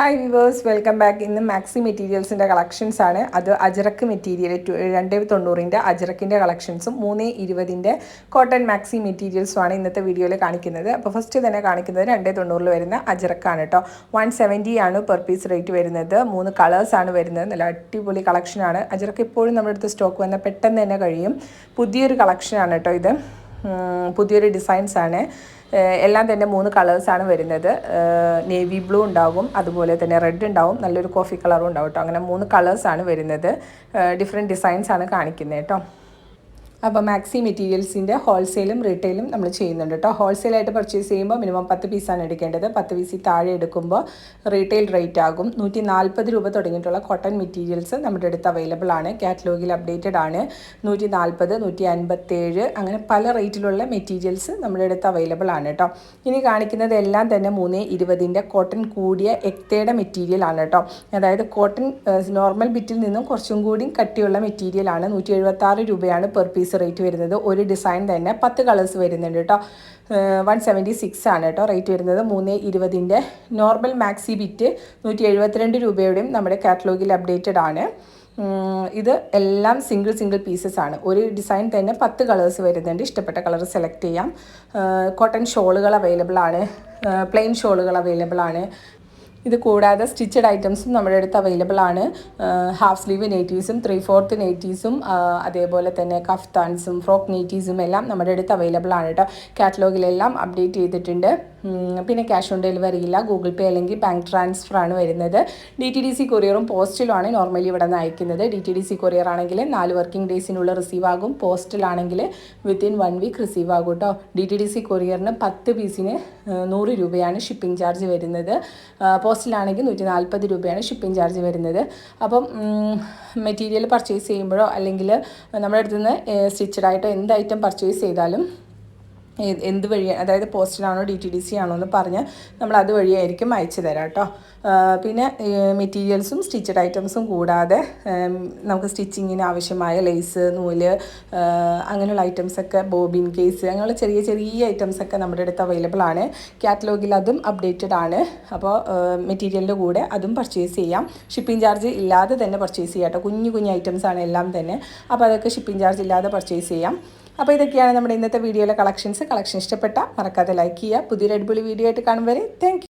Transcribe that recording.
Hi viewers welcome back ഇന്ന് maxi മെറ്റീരിയൽസിന്റെ collections ആണ്. അത് അജറക്ക് മെറ്റീരിയൽ രണ്ട് തൊണ്ണൂറിന്റെ അജറക്കിന്റെ കളക്ഷൻസും മൂന്ന് ഇരുപതിന്റെ കോട്ടൺ മാക്സി മെറ്റീരിയൽസും ആണ് ഇന്നത്തെ വീഡിയോയിൽ കാണിക്കുന്നത്. അപ്പോൾ ഫസ്റ്റ് തന്നെ കാണിക്കുന്നത് രണ്ട് തൊണ്ണൂറിൽ വരുന്ന അജറക്കാണ് കേട്ടോ വൺ സെവന്റി ആണ് പെർ പീസ് റേറ്റ് വരുന്നത്. മൂന്ന് കളേഴ്സാണ് വരുന്നത്. നല്ല അടിപൊളി കളക്ഷനാണ് അജറക്ക് എപ്പോഴും നമ്മുടെ അടുത്ത് സ്റ്റോക്ക് വന്നാൽ പെട്ടെന്ന് തന്നെ കഴിയും. പുതിയൊരു കളക്ഷനാണ് കേട്ടോ ഇത്. പുതിയൊരു ഡിസൈൻസ് ആണ്. എല്ലാം തന്നെ മൂന്ന് കളേഴ്സാണ് വരുന്നത്. നേവി ബ്ലൂ ഉണ്ടാകും അതുപോലെ തന്നെ റെഡ് ഉണ്ടാവും നല്ലൊരു കോഫി കളറും ഉണ്ടാവും കേട്ടോ അങ്ങനെ മൂന്ന് കളേഴ്സാണ് വരുന്നത്. ഡിഫറെന്റ് ഡിസൈൻസ് ആണ് കാണിക്കുന്നത് കേട്ടോ അപ്പോൾ മാക്സി മെറ്റീരിയൽസിന്റെ ഹോൾസെയിലും റീറ്റെയിലും നമ്മൾ ചെയ്യുന്നുണ്ട് കേട്ടോ. ഹോൾസെയിലായിട്ട് പർച്ചേസ് ചെയ്യുമ്പോൾ മിനിമം പത്ത് പീസാണ് എടുക്കേണ്ടത്. പത്ത് പീസിൽ താഴെ എടുക്കുമ്പോൾ റീറ്റെയിൽ റേറ്റ് ആകും. നൂറ്റി നാൽപ്പത് രൂപ തുടങ്ങിയിട്ടുള്ള കോട്ടൺ മെറ്റീരിയൽസ് നമ്മുടെ അടുത്ത് അവൈലബിൾ ആണ്. കാറ്റലോഗിൽ അപ്ഡേറ്റഡ് ആണ്. നൂറ്റി നാൽപ്പത് നൂറ്റി അൻപത്തേഴ് അങ്ങനെ പല റേറ്റിലുള്ള മെറ്റീരിയൽസ് നമ്മുടെ അടുത്ത് അവൈലബിൾ ആണ് കേട്ടോ. ഇനി കാണിക്കുന്നത് എല്ലാം തന്നെ മൂന്ന് ഇരുപതിന്റെ കോട്ടൺ കൂടിയ എക്തയുടെ മെറ്റീരിയൽ ആണ് കേട്ടോ. അതായത് കോട്ടൺ നോർമൽ ബിറ്റിൽ നിന്നും കുറച്ചും കൂടി കട്ടിയുള്ള മെറ്റീരിയൽ ആണ്. നൂറ്റി രൂപയാണ് പെർ പീസ് റേറ്റ് വരുന്നത് ഒരു ഡിസൈൻ തന്നെ പത്ത് കളേഴ്സ് വരുന്നുണ്ട് കേട്ടോ. വൺ സെവന്റി സിക്സ് ആണ് കേട്ടോ റേറ്റ് വരുന്നത്. മൂന്ന് ഇരുപതിന്റെ നോർമൽ മാക്സി ബിറ്റ് നൂറ്റി എഴുപത്തിരണ്ട് രൂപയുടെയും നമ്മുടെ കാറ്റലോഗിൽ അപ്ഡേറ്റഡ് ആണ്. ഇത് എല്ലാം സിംഗിൾ സിംഗിൾ പീസസ് ആണ്. ഒരു ഡിസൈൻ തന്നെ പത്ത് കളേഴ്സ് വരുന്നുണ്ട്. ഇഷ്ടപ്പെട്ട കളർ സെലക്ട് ചെയ്യാം. കോട്ടൺ ഷോളുകൾ അവൈലബിൾ ആണ്. പ്ലെയിൻ ഷോളുകൾ അവൈലബിൾ ആണ്. ഇത് കൂടാതെ സ്റ്റിച്ചഡ് ഐറ്റംസും നമ്മുടെ അടുത്ത് അവൈലബിൾ ആണ്. ഹാഫ് സ്ലീവ് നെയ്റ്റീസും ത്രീ ഫോർത്ത് നെയ്റ്റീസും അതേപോലെ തന്നെ കഫ്താൻസും ഫ്രോക്ക് നെയ്റ്റീസും എല്ലാം നമ്മുടെ അടുത്ത് അവൈലബിൾ ആണ് കേട്ടോ കാറ്റലോഗിലെല്ലാം അപ്ഡേറ്റ് ചെയ്തിട്ടുണ്ട്. പിന്നെ ക്യാഷ് ഓൺ ഡെലിവറി ഇല്ല. ഗൂഗിൾ പേ അല്ലെങ്കിൽ ബാങ്ക് ട്രാൻസ്ഫർ ആണ് വരുന്നത്. ഡി ടി ഡി സി കൊറിയറും പോസ്റ്റിലുമാണ് നോർമലി ഇവിടെ നിന്ന് അയക്കുന്നത് D T D C courier ആണെങ്കിൽ നാല് വർക്കിംഗ് ഡേയ്സിനുള്ള റിസീവ് ആകും. പോസ്റ്റിലാണെങ്കിൽ വിത്തിൻ വൺ വീക്ക് റിസീവ് ആകും കേട്ടോ ഡി ടി ഡി സി കൊറിയറിന് പത്ത് പീസിന് നൂറ് രൂപയാണ് ഷിപ്പിംഗ് ചാർജ് വരുന്നത്. പോസ്റ്റിലാണെങ്കിൽ നൂറ്റി നാൽപ്പത് രൂപയാണ് ഷിപ്പിംഗ് ചാർജ് വരുന്നത്. അപ്പം മെറ്റീരിയൽ പർച്ചേസ് ചെയ്യുമ്പോഴോ അല്ലെങ്കിൽ നമ്മുടെ അടുത്ത് നിന്ന് സ്റ്റിച്ചഡ് ആയിട്ടോ എന്ത് ഐറ്റം പർച്ചേസ് ചെയ്താലും എന്ത് വഴിയാണ് അതായത് പോസ്റ്റിലാണോ ഡി ടി ഡി സി ആണോ എന്ന് പറഞ്ഞ് നമ്മൾ അത് വഴിയായിരിക്കും അയച്ചു തരാം കേട്ടോ. പിന്നെ മെറ്റീരിയൽസും സ്റ്റിച്ചഡ് ഐറ്റംസും കൂടാതെ നമുക്ക് സ്റ്റിച്ചിങ്ങിന് ആവശ്യമായ ലേസ് നൂൽ അങ്ങനെയുള്ള ഐറ്റംസൊക്കെ ബോബിൻ കേസ് അങ്ങനെയുള്ള ചെറിയ ചെറിയ ഐറ്റംസൊക്കെ നമ്മുടെ അടുത്ത് അവൈലബിൾ ആണ്. കാറ്റലോഗിൽ അതും അപ്ഡേറ്റഡ് ആണ്. അപ്പോൾ മെറ്റീരിയലിന്റെ കൂടെ അതും പർച്ചേസ് ചെയ്യാം. ഷിപ്പിംഗ് ചാർജ് ഇല്ലാതെ തന്നെ പർച്ചേസ് ചെയ്യാം കേട്ടോ. കുഞ്ഞു കുഞ്ഞു ഐറ്റംസ് ആണ് എല്ലാം തന്നെ. അപ്പോൾ അതൊക്കെ ഷിപ്പിംഗ് ചാർജ് ഇല്ലാതെ പർച്ചേസ് ചെയ്യാം. അപ്പോൾ ഇതൊക്കെയാണ് നമ്മുടെ ഇന്നത്തെ വീഡിയോയിലെ കളക്ഷൻസ് കളക്ഷൻ ഇഷ്ടപ്പെട്ട മറക്കാതെ ലൈക്ക് ചെയ്യുക. പുതിയൊരു അടിപൊളി വീഡിയോ ആയിട്ട് കാണും വരെ. താങ്ക്